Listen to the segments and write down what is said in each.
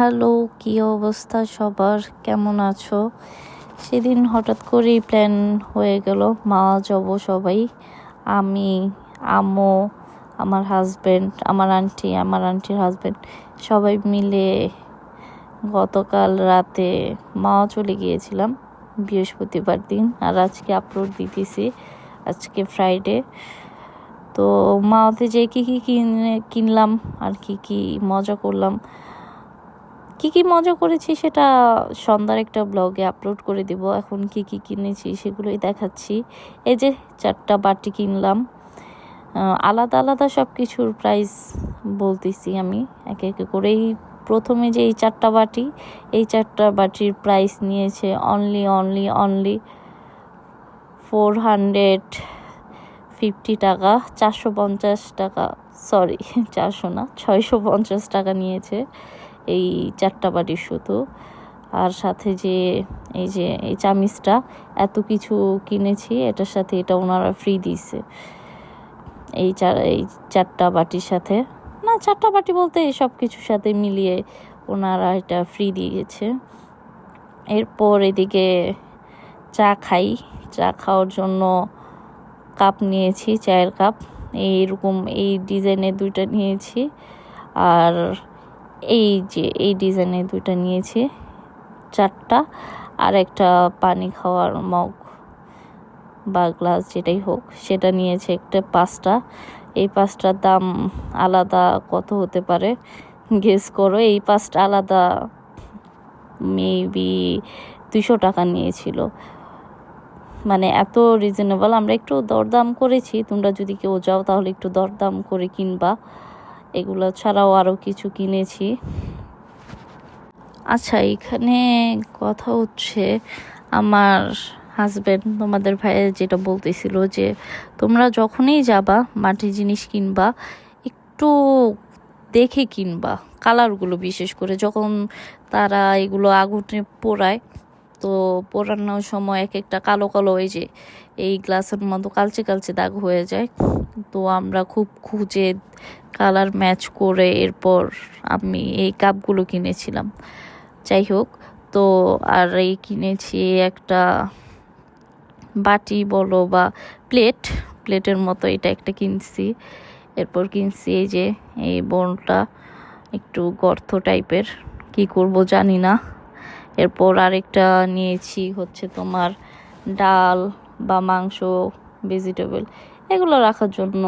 Hello, কি অবস্থা সবার? কেমন আছো? সেদিন হঠাৎ করেই প্ল্যান হয়ে গেল, মা যাব সবাই। আমি, আম্মু, আমার হাজব্যান্ড আমার আন্টি আমার আন্টির হাজব্যান্ড সবাই মিলে গতকাল রাতে মা চলে গিয়েছিলাম বৃহস্পতিবার দিন, আর আজকে আপলোড দিতেছি, আজকে ফ্রাইডে তো মাওতে যে কী কী কিনে কিনলাম, আর কি কি মজা করলাম কি কি মজা করেছি সেটা সন্ধ্যার একটা ব্লগে আপলোড করে দেব। এখন কি কি কিনেছি সেগুলোই দেখাচ্ছি। এই যে চারটা বাটি কিনলাম। আলাদা আলাদা সব কিছুর প্রাইস বলতেছি আমি। একে একে করেই প্রথমে যে এই চারটা বাটি, এই চারটা বাটির প্রাইস নিয়েছে only only only four hundred fifty টাকা, চারশো পঞ্চাশ টাকা সরি চারশো না, ছয়শো পঞ্চাশ টাকা নিয়েছে। এই চারটা বাটি শুধু আর সাথে যে এই যে এই চামিচটা, এত কিছু কিনেছি, এটার সাথে এটা ওনারা ফ্রি দিয়েছে। এই চার, এই চারটা বাটির সাথে। না, চারটা বাটি বলতে সব কিছুর সাথে মিলিয়ে ওনারা এটা ফ্রি দিয়েছে এরপর এদিকে চা খাই। চা খাওয়ার জন্য কাপ নিয়েছি, চায়ের কাপ। এইরকম এই ডিজাইনের দুইটা নিয়েছি। আর এই যে, এই ডিজাইনের দুইটা নিয়েছি, চারটা, আর একটা পানি খাওয়ার মগ বা গ্লাস যেটাই হোক, সেটা নিয়েছে একটা পাঁচটা। এই পাঁচটার দাম আলাদা কত হতে পারে? গেস করো, এই পাঁচটা আলাদা মেবি দুশো টাকা নিয়েছিল। মানে এত রিজনেবল আমরা একটু দরদাম করেছি, তোমরা যদি কেউ যাও তাহলে একটু দরদাম করে কিনবা। এগুলো ছাড়াও আরও কিছু কিনেছি। আচ্ছা এখানে কথা হচ্ছে আমার হাজব্যান্ড তোমাদের ভাইয়ের যেটা বলতেছিল যে, তোমরা যখনই যাবা, মাটির জিনিস কিনবা, একটু দেখে কিনবা কালারগুলো বিশেষ করে, যখন তারা এগুলো আগুনে পোড়ায় তো পোড়ানোর সময় এক একটা কালো কালো ওই যে এই গ্লাসের মতো কালচে কালচে দাগ হয়ে যায়। তো আমরা খুব খুঁজে কালার ম্যাচ করে এরপর আমি এই কাপগুলো কিনেছিলাম। যাই হোক, তো আর এই কিনেছি একটা বাটি বলো বা প্লেট, প্লেটের মতো এটা একটা কিনছি। এরপর কিনছি এই যে এই বনটা, একটু গর্ত টাইপের, কি করব জানি না। এরপর আরেকটা নিয়েছি হচ্ছে তোমার ডাল বা মাংস ভেজিটেবল এগুলো রাখার জন্য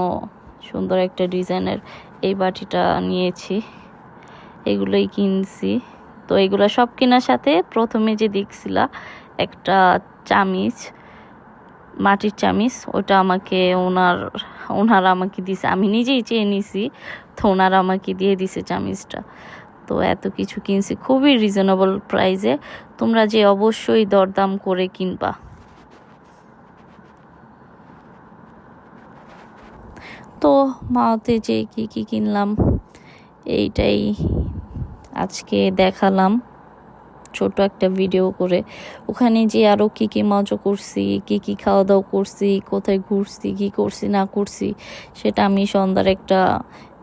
সুন্দর একটা ডিজাইনের এই বাটিটা নিয়েছি। এগুলোই কিনছি। তো এগুলো সব কেনার সাথে প্রথমে যে দেখছিলা, একটা চামিচ, মাটির চামিচ, ওটা আমাকে ওনার, ওনারা আমাকে দিছে। আমি নিজেই চেয়ে নিছি, তো ওনারা আমাকে দিয়ে দিছে চামিচটা। তো এত কিছু কিনছি, খুবই রিজনেবল প্রাইসে তোমরা যে অবশ্যই দরদাম করে কিনবা। তো মাওতে যে কি কি কিনলাম, এইটাই আজকে দেখালাম। ছোট একটা ভিডিও করে। ওখানে যে আরও কী কী মজা করছি, কি কি খাওয়া দাওয়া করছি, কোথায় ঘুরছি, কি করছি, না করছি, সেটা আমি সন্ধ্যার একটা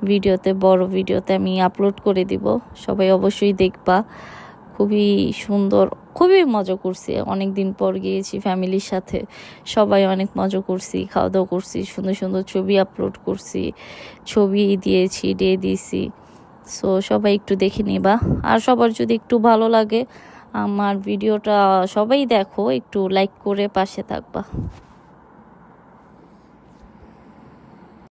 ভিডিওতে বড় ভিডিওতে আমি আপলোড করে দিব। সবাই অবশ্যই দেখবা। খুবই সুন্দর, খুবই মজা করছি। অনেক দিন পর গিয়েছি ফ্যামিলির সাথে। সবাই অনেক মজা করছি খাওয়া দাওয়া করছি, সুন্দর সুন্দর ছবি আপলোড করছি। ছবি দিয়েছি, দিয়ে দিয়েছি। সো সবাই একটু দেখে নিবা। আর সবার যদি একটু ভালো লাগে, আমার ভিডিওটা সবাই দেখো, একটু লাইক করে পাশে থাকবা।